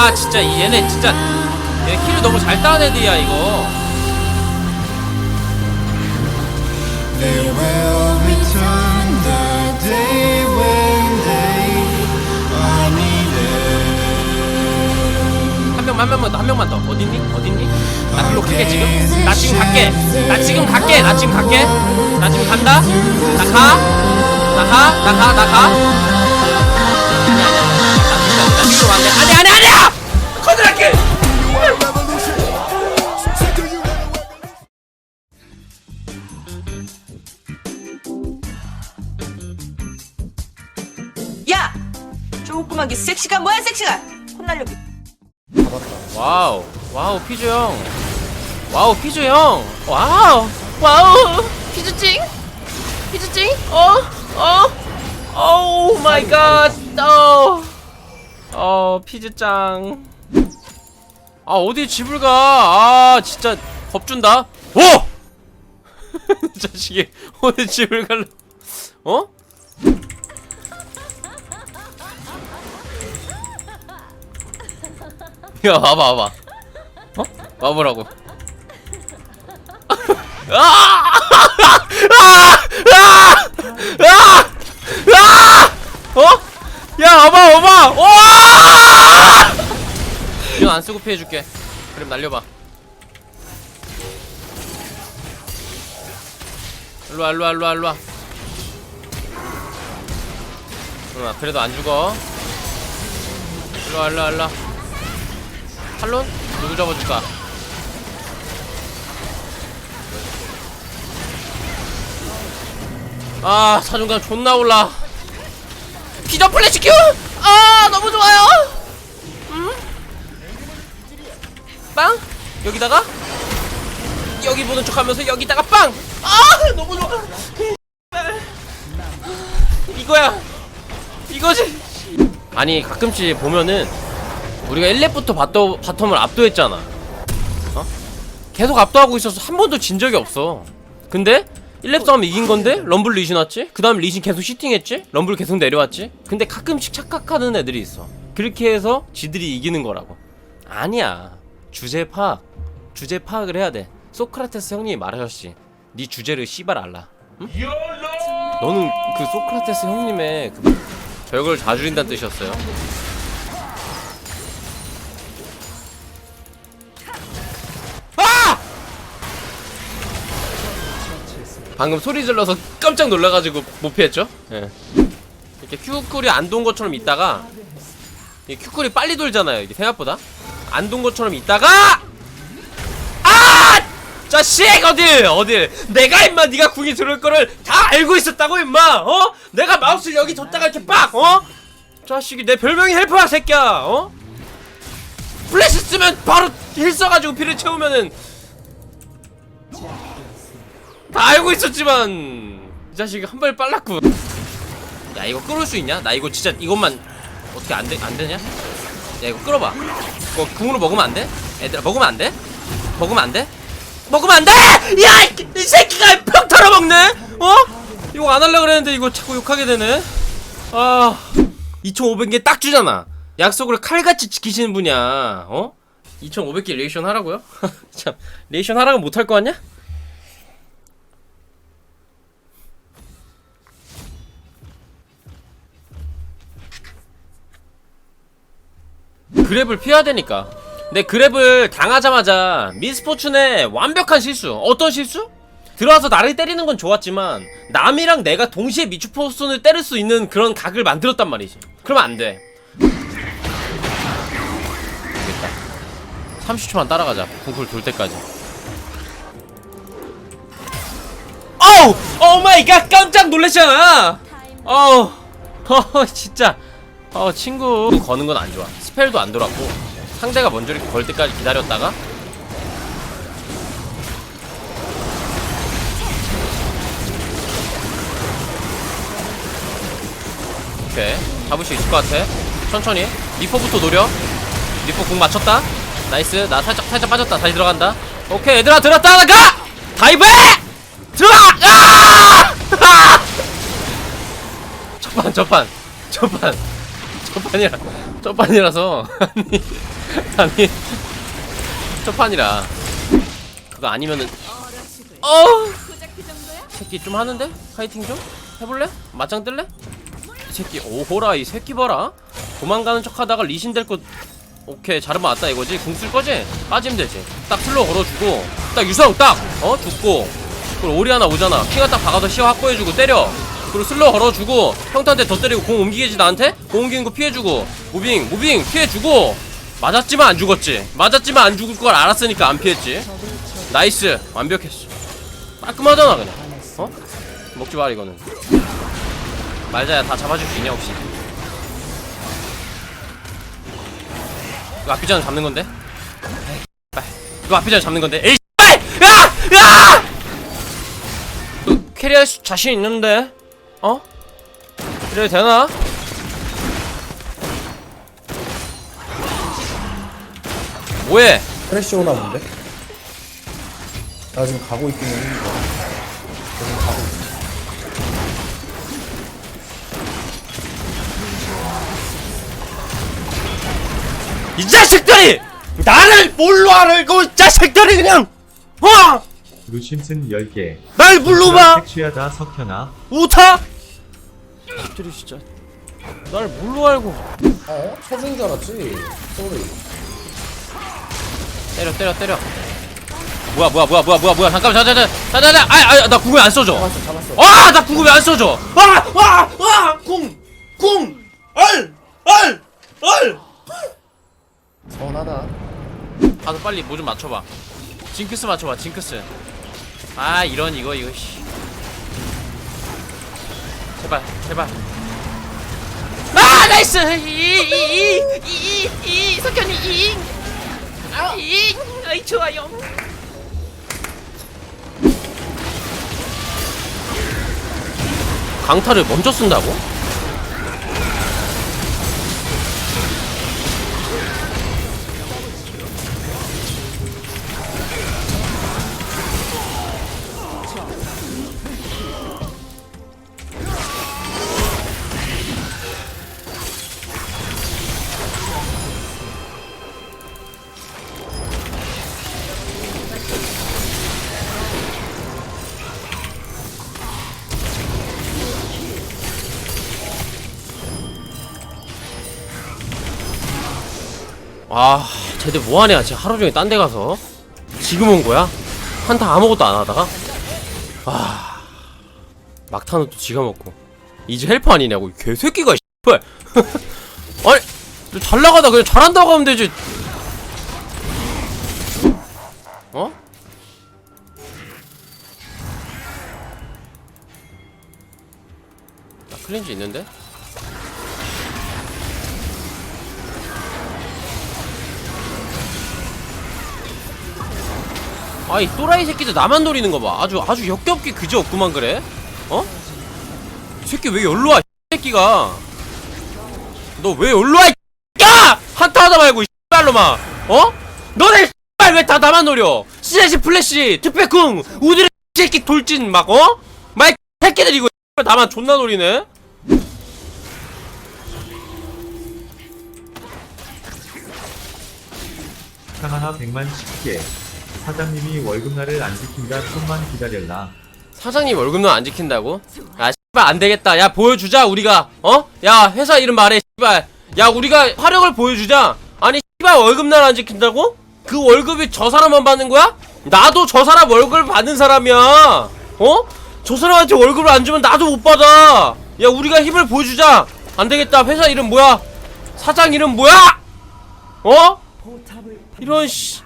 아 진짜 얘네 진짜 얘 킬을 너무 잘 따는 애들이야 이거. 한 명만 한 명만 더한 명만 더. 어딨니? 어딨니? 나 글로 갈게 지금. 나 지금 갈게. 나 지금 갈게 나 지금 갈게. 나 지금 간다. 나가나가나가나가. 나 지금 갈게. 아니 아니 아니 야! 조그만 게 섹시가 뭐야 섹시가 혼날려고. 와우 와우 피주 형. 와우 피주 형. 와우 와우. 피주찡? 피주찡? 어어오 마이 갓어 어 피주짱. 아 어디 집을 가아 진짜 겁준다. 오! 자식이 어디 집을 갈래? 어? 야 와봐 와봐 어? 와보라고 아! 아! 아! 어? 야 와봐 와봐 와! 이거 안 쓰고 피해줄게 그럼 날려봐 일로와 일로와 일로와 일로와 응, 그래도 안 죽어 일로와 일로와 일로와 탈론? 누구 잡아줄까? 아 사중간 존나 올라 피자 플래시 큐! 아 너무 좋아요 음? 빵? 여기다가 여기 보는 척 하면서 여기다가 빵! 아 너무 좋아 이거야 이거지 아니 가끔씩 보면은 우리가 1렙부터 바텀, 바텀을 압도했잖아. 어? 계속 압도하고 있어서 한 번도 진 적이 없어. 근데 1렙 싸움 이긴 건데? 럼블 리신 왔지? 그 다음 리신 계속 시팅했지? 럼블 계속 내려왔지? 근데 가끔씩 착각하는 애들이 있어. 그렇게 해서 지들이 이기는 거라고. 아니야. 주제 파악. 주제 파악을 해야 돼. 소크라테스 형님이 말하셨지. 네 주제를 씨발 알라. 응? 너는 그 소크라테스 형님의 그다 줄인다는 뜻이었어요 방금 소리 질러서 깜짝 놀라가지고 못 피했죠? 예. 이렇게 큐쿨이 안 돈 것처럼 있다가 이 큐쿨이 빨리 돌잖아요. 이게 생각보다 안 돈 것처럼 있다가 아! 자식 어딜 어딜 내가 임마 네가 궁이 들어올 거를 다 알고 있었다고 임마 어? 내가 마우스를 여기 뒀다가 이렇게 빡 어? 자식이 내 별명이 헬퍼야 새끼야 어? 플래시 쓰면 바로 힐 써가지고 피를 채우면은 다 알고 있었지만 이 자식이 한 발 빨랐고 야 이거 끌을 수 있냐? 나 이거 진짜 이것만 어떻게 안, 되, 안 되냐? 야 이거 끌어봐 이거 궁으로 먹으면 안 돼? 애들아 먹으면 안 돼? 먹으면 안 돼? 먹으면 안 돼! 야! 이, 이 새끼가 평 털어먹네? 어? 이거 안 하려고 그랬는데 이거 자꾸 욕하게 되네 아 2500개 딱 주잖아 약속을 칼같이 지키시는 분이야 어? 2500개 리액션 하라고요? 참 리액션 하라고 못할 거 같냐? 그랩을 피해야 되니까. 근데 그랩을 당하자마자 미스포춘의 완벽한 실수. 어떤 실수? 들어와서 나를 때리는 건 좋았지만 남이랑 내가 동시에 미추포슨을 때릴 수 있는 그런 각을 만들었단 말이지. 그러면 안 돼. 됐다. 30초만 따라가자. 궁쿨 돌 때까지. 어우! 오 마이 갓! 깜짝 놀랐잖아! 어우. 어, 진짜. 어, 친구 거는 건 안 좋아. 스펠도 안 돌았고 상대가 먼저 이렇게 걸 때까지 기다렸다가. 오케이. 잡을 수 있을 것 같아. 천천히. 리퍼부터 노려. 리퍼 궁 맞췄다. 나이스. 나 살짝 살짝 빠졌다. 다시 들어간다. 오케이. 얘들아 들었다. 나가! 다이브해 들어가! 아! 아! 첫판 첫판. 첫판 첫판이야 첫판이라서. 아니 아니 첫판이라. 그거 아니면은 어? 새끼 좀 하는데? 파이팅 좀? 해볼래? 맞짱 뜰래? 이 새끼 오호라 이 새끼 봐라. 도망가는 척하다가 리신 될거 오케이 자르마 왔다 이거지? 궁 쓸 거지? 빠지면 되지. 딱 슬로 걸어주고 딱 유성 딱어? 죽고. 그리고 오리 하나 오잖아. 킹가 딱 박아서 시어 확보해주고 때려 그리고 슬로 걸어주고 평타한테 더 때리고 공 옮기겠지 나한테? 공 옮기는 거 피해주고. 무빙 무빙 피해주고. 맞았지만 안 죽었지. 맞았지만 안 죽을 걸 알았으니까 안 피했지. 나이스. 완벽했어. 깔끔하잖아 그냥. 어? 먹지 마 이거는. 말자야 다 잡아줄 수 있냐 혹시? 이거 앞비 전에 잡는 건데? 씨발. 이거 앞비 전에 잡는 건데? 에이! 야! 야! 그, 캐리할 수, 자신 있는데 어? 그래 되나? 뭐해? 프레쉬 오나 본데? 나 지금 가고 있긴 했는데 지금 가고 있어 이 자식들이 나를 뭘로 알고 이 자식들이 그냥 어? 루심슨 10개. 날 불러봐! 섹시하다 석현아 우타? 자식들이 진짜. 날 뭘로 알고. 어? 쳐준 줄 알았지? 쏘리. 때려 때려 때려. 뭐야 뭐야 뭐야 뭐야 뭐야. 뭐야 잠깐만 자자자 자자자 아아나 궁을 안 써줘. 잡았어 잡았어. 아나 궁을 왜안 써줘? 아와와궁궁얼얼얼. 서운하다. 가서 빨리 뭐 좀 맞춰봐. 징크스 맞춰봐 징크스 아 이런 이거 이거 씨. 제발 제발. 아 나이스! 이이이이이 석현이 이. 이, 아이 좋아요. 강타를 먼저 쓴다고? 아, 쟤들 뭐하냐? 지금 하루 종일 딴 데 가서 지금 온 거야? 한타 아무것도 안 하다가? 아, 막타는 또 지가 먹고 이제 헬퍼 아니냐고 이 개새끼가 씨발 아니 너잘 나가다 그냥 잘한다고 하면 되지 어? 나 클렌즈 있는데? 아이 또라이 새끼들 나만 노리는 거 봐. 아주 아주 역겹게 그지 없구만 그래. 어? 이 새끼 왜 열로 와? 이 새끼가. 너 왜 열로 와? 이 새끼야! 한타 하다 말고 이 씨발로마. 어? 너네 씨발 왜 다 나만 노려? 시에시 플래시, 투패쿵, 우드레 이 새끼 돌진 막 어? 마이 새끼들 이거 나만 존나 노리네. 하나하 100만 10개 사장님이 월급날을 안 지킨다 좀만 기다려라 사장님 월급은 안 지킨다고? 아 씨발 안 되겠다. 야 보여주자 우리가 어? 야 회사 이름 말해 씨발. 야 우리가 화력을 보여주자. 아니 씨발 월급날 안 지킨다고? 그 월급이 저 사람만 받는 거야? 나도 저 사람 월급을 받는 사람이야. 어? 저 사람한테 월급을 안 주면 나도 못 받아. 야 우리가 힘을 보여주자. 안 되겠다. 회사 이름 뭐야? 사장 이름 뭐야? 어? 이런 씨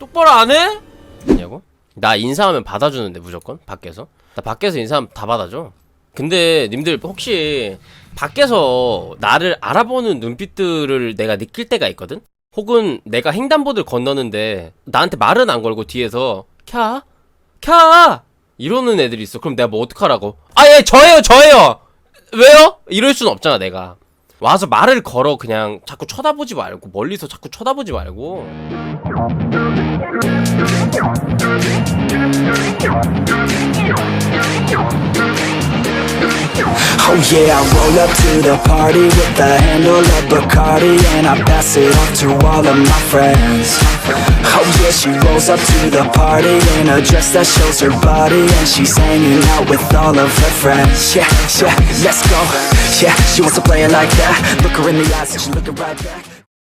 똑바로 안 해? 냐고? 나 인사하면 받아주는데 무조건 밖에서 나 밖에서 인사하면 다 받아줘 근데 님들 혹시 밖에서 나를 알아보는 눈빛들을 내가 느낄 때가 있거든? 혹은 내가 횡단보도를 건너는데 나한테 말은 안 걸고 뒤에서 캬? 캬! 이러는 애들이 있어 그럼 내가 뭐 어떡하라고 아예 저예요 저예요 왜요? 이럴 순 없잖아 내가 와서 말을 걸어 그냥 자꾸 쳐다보지 말고 멀리서 자꾸 쳐다보지 말고 Oh yeah, I roll up to the party with the handle of Bacardi And I pass it off to all of my friends. Oh yeah, she rolls up to the party in a dress that shows her body And she's hanging out with all of her friends. Yeah, yeah, let's go. Yeah, she wants to play it like that. Look her in the eyes and she looking right back